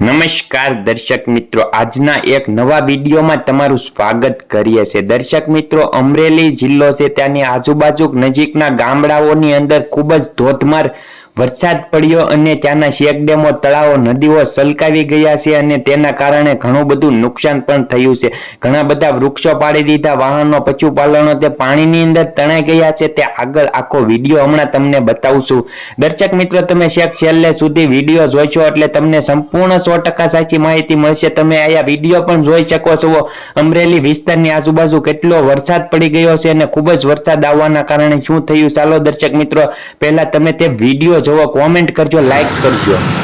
નમસ્કાર દર્શક મિત્રો, આજના એક નવા વિડીયોમાં તમારું સ્વાગત કરીએ છીએ. દર્શક મિત્રો, અમરેલી જિલ્લો છે, ત્યાંની આજુબાજુ નજીકના ગામડાઓની અંદર ખૂબ જ ધોધમાર વરસાદ પડ્યો અને ત્યાંના શેકડેમો, તળાવો, નદીઓ સલકાવી ગયા છે અને તેના કારણે ઘણું બધું નુકસાન પણ થયું છે. ઘણા બધા વૃક્ષો પાડી દીધા, વાહનો, પશુપાલનો તે પાણીની અંદર તણાઈ ગયા છે. તે આગળ આખો વીડિયો હમણાં તમને બતાવશું દર્શક મિત્રો, તમે શેક છેલ્લે સુધી વીડિયો જોઈશો એટલે તમને સંપૂર્ણ સો ટકા સાચી માહિતી મળશે. તમે આયા વીડિયો પણ જોઈ શકો છો. અમરેલી વિસ્તારની આજુબાજુ કેટલો વરસાદ પડી ગયો છે અને ખૂબ જ વરસાદ આવવાના કારણે શું થયું? ચાલો દર્શક મિત્રો, પહેલા તમે તે વીડિયો જોવો કોમેન્ટ કરજો લાઈક કરજો.